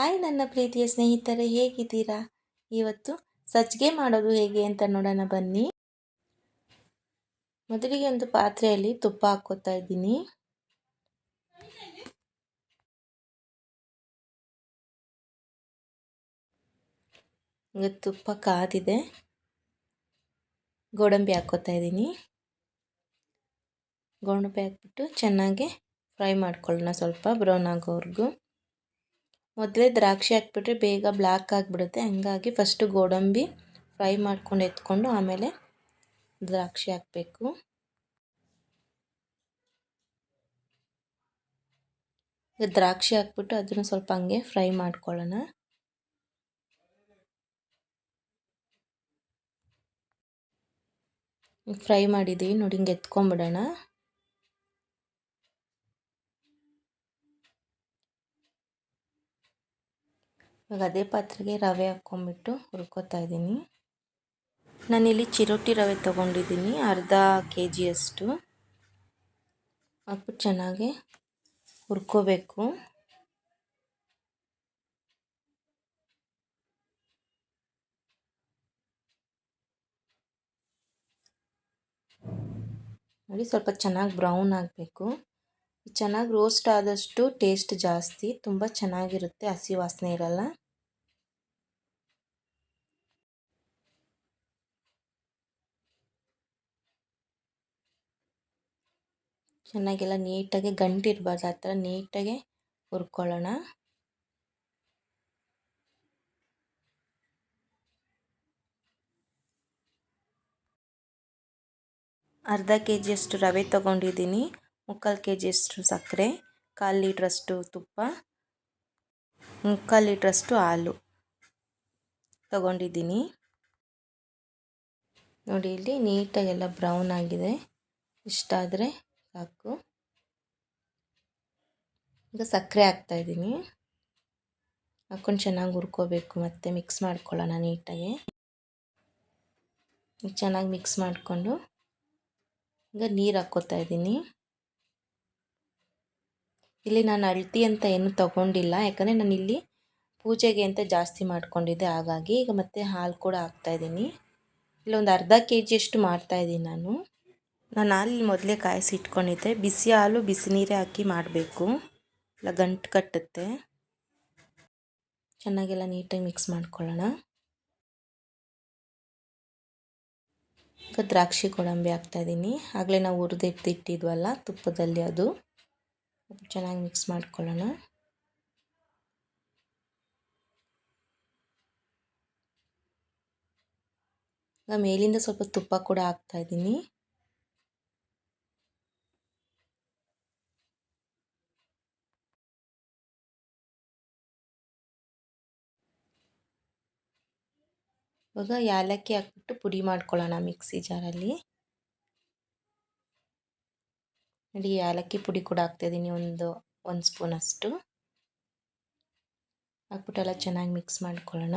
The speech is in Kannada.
ಹಾಯ್ ನನ್ನ ಪ್ರೀತಿಯ ಸ್ನೇಹಿತರೆ, ಹೇಗಿದ್ದೀರಾ? ಇವತ್ತು ಸಜ್ಜಿಗೆ ಮಾಡೋದು ಹೇಗೆ ಅಂತ ನೋಡೋಣ, ಬನ್ನಿ. ಮೊದಲಿಗೆ ಒಂದು ಪಾತ್ರೆಯಲ್ಲಿ ತುಪ್ಪ ಹಾಕ್ಕೋತಾ ಇದ್ದೀನಿ. ಈಗ ತುಪ್ಪ ಕಾದಿದೆ. ಗೋಡಂಬಿ ಹಾಕ್ಕೋತಾ ಇದ್ದೀನಿ. ಗೋಡಂಬಿ ಹಾಕ್ಬಿಟ್ಟು ಚೆನ್ನಾಗಿ ಫ್ರೈ ಮಾಡ್ಕೊಳ್ಳೋಣ ಸ್ವಲ್ಪ ಬ್ರೌನ್ ಆಗೋವರೆಗೂ. ಮೊದಲೇ ದ್ರಾಕ್ಷಿ ಹಾಕ್ಬಿಟ್ರೆ ಬೇಗ ಬ್ಲ್ಯಾಕ್ ಆಗಿಬಿಡುತ್ತೆ. ಹಂಗಾಗಿ ಫಸ್ಟು ಗೋಡಂಬಿ ಫ್ರೈ ಮಾಡ್ಕೊಂಡು ಎತ್ಕೊಂಡು ಆಮೇಲೆ ದ್ರಾಕ್ಷಿ ಹಾಕಬೇಕು. ದ್ರಾಕ್ಷಿ ಹಾಕ್ಬಿಟ್ಟು ಅದನ್ನು ಸ್ವಲ್ಪ ಹಂಗೆ ಫ್ರೈ ಮಾಡ್ಕೊಳ್ಳೋಣ. ಫ್ರೈ ಮಾಡಿದ್ದೀವಿ. ನೋಡಿ ಹಿಂಗೆ ಎತ್ಕೊಂಬಿಡೋಣ ಇವಾಗ ಅದೇ ಪಾತ್ರೆಗೆ ರವೆ ಹಾಕ್ಕೊಂಬಿಟ್ಟು ಹುರ್ಕೋತಾ ಇದ್ದೀನಿ. ನಾನಿಲ್ಲಿ ಚಿರೋಟಿ ರವೆ ತೊಗೊಂಡಿದ್ದೀನಿ, ಅರ್ಧ ಕೆ ಜಿಯಷ್ಟು ಹಾಕ್ಬಿಟ್ಟು ಚೆನ್ನಾಗಿ ಹುರ್ಕೋಬೇಕು. ನೋಡಿ ಸ್ವಲ್ಪ ಚೆನ್ನಾಗಿ ಬ್ರೌನ್ ಆಗಬೇಕು. ಚೆನ್ನಾಗಿ ರೋಸ್ಟ್ ಆದಷ್ಟು ಟೇಸ್ಟ್ ಜಾಸ್ತಿ, ತುಂಬ ಚೆನ್ನಾಗಿರುತ್ತೆ, ಹಸಿ ವಾಸನೆ ಇರಲ್ಲ. ಚೆನ್ನಾಗೆಲ್ಲ ನೀಟಾಗಿ ಗಂಟಿರಬಾರ್ದು ಆ ಥರ ನೀಟಾಗಿ ಹುರ್ಕೊಳ್ಳೋಣ. ಅರ್ಧ ಕೆ ಜಿಯಷ್ಟು ರವೆ ತೊಗೊಂಡಿದ್ದೀನಿ, ಮುಕ್ಕಾಲು ಕೆ ಜಿಯಷ್ಟು ಸಕ್ಕರೆ, ಕಾಲು ಲೀಟ್ರಷ್ಟು ತುಪ್ಪ, ಮುಕ್ಕಾಲು ಲೀಟ್ರಷ್ಟು ಹಾಲು ತೊಗೊಂಡಿದ್ದೀನಿ. ನೋಡಿ, ಇಲ್ಲಿ ನೀಟಾಗೆಲ್ಲ ಬ್ರೌನ್ ಆಗಿದೆ. ಇಷ್ಟಾದರೆ ಸಾಕು. ಈಗ ಸಕ್ಕರೆ ಹಾಕ್ತಾಯಿದ್ದೀನಿ ಹಾಕ್ಕೊಂಡು ಚೆನ್ನಾಗಿ ಹುರ್ಕೋಬೇಕು ಮತ್ತು ಮಿಕ್ಸ್ ಮಾಡ್ಕೊಳ್ಳೋಣ ನೀಟಾಗಿ. ಚೆನ್ನಾಗಿ ಮಿಕ್ಸ್ ಮಾಡಿಕೊಂಡು ಈಗ ನೀರು ಹಾಕ್ಕೋತಾ ಇದ್ದೀನಿ. ಇಲ್ಲಿ ನಾನು ಅಳ್ತಿ ಅಂತ ಏನು ತಗೊಂಡಿಲ್ಲ, ಯಾಕಂದರೆ ನಾನು ಇಲ್ಲಿ ಪೂಜೆಗೆ ಅಂತ ಜಾಸ್ತಿ ಮಾಡ್ಕೊಂಡಿದ್ದೆ, ಹಾಗಾಗಿ ಈಗ ಮತ್ತೆ ಹಾಲು ಕೂಡ ಹಾಕ್ತಾಯಿದ್ದೀನಿ ಇಲ್ಲೊಂದು ಅರ್ಧ ಕೆ ಜಿಯಷ್ಟು ಮಾಡ್ತಾಯಿದ್ದೀನಿ ನಾನು. ನಾನು ಹಾಲು ಮೊದಲೇ ಕಾಯಿಸಿ ಇಟ್ಕೊಂಡಿದ್ದೆ. ಬಿಸಿ ಹಾಲು, ಬಿಸಿ ನೀರೇ ಹಾಕಿ ಮಾಡಬೇಕು. ಇಲ್ಲ ಗಂಟು ಕಟ್ಟುತ್ತೆ. ಚೆನ್ನಾಗೆಲ್ಲ ನೀಟಾಗಿ ಮಿಕ್ಸ್ ಮಾಡ್ಕೊಳ್ಳೋಣ. ಈಗ ದ್ರಾಕ್ಷಿ ಗೋಡಂಬಿ ಹಾಕ್ತಾಯಿದ್ದೀನಿ ಆಗಲೇ ನಾವು ಹುರಿದಿಟ್ಟಿದ್ವಲ್ಲ, ತುಪ್ಪದಲ್ಲಿ ಅದು. ಚೆನ್ನಾಗಿ ಮಿಕ್ಸ್ ಮಾಡ್ಕೊಳ್ಳೋಣ. ಮೇಲಿಂದ ಸ್ವಲ್ಪ ತುಪ್ಪ ಕೂಡ ಹಾಕ್ತಾಯಿದ್ದೀನಿ ಇವಾಗ ಏಲಕ್ಕಿ ಹಾಕ್ಬಿಟ್ಟು ಪುಡಿ ಮಾಡ್ಕೊಳ್ಳೋಣ ಮಿಕ್ಸಿ ಜಾರಲ್ಲಿ. ನೋಡಿ, ಏಲಕ್ಕಿ ಪುಡಿ ಕೂಡ ಹಾಕ್ತಾಯಿದ್ದೀನಿ ಒಂದು ಒಂದು ಸ್ಪೂನಷ್ಟು. ಹಾಕ್ಬಿಟ್ಟು ಎಲ್ಲ ಚೆನ್ನಾಗಿ ಮಿಕ್ಸ್ ಮಾಡ್ಕೊಳ್ಳೋಣ.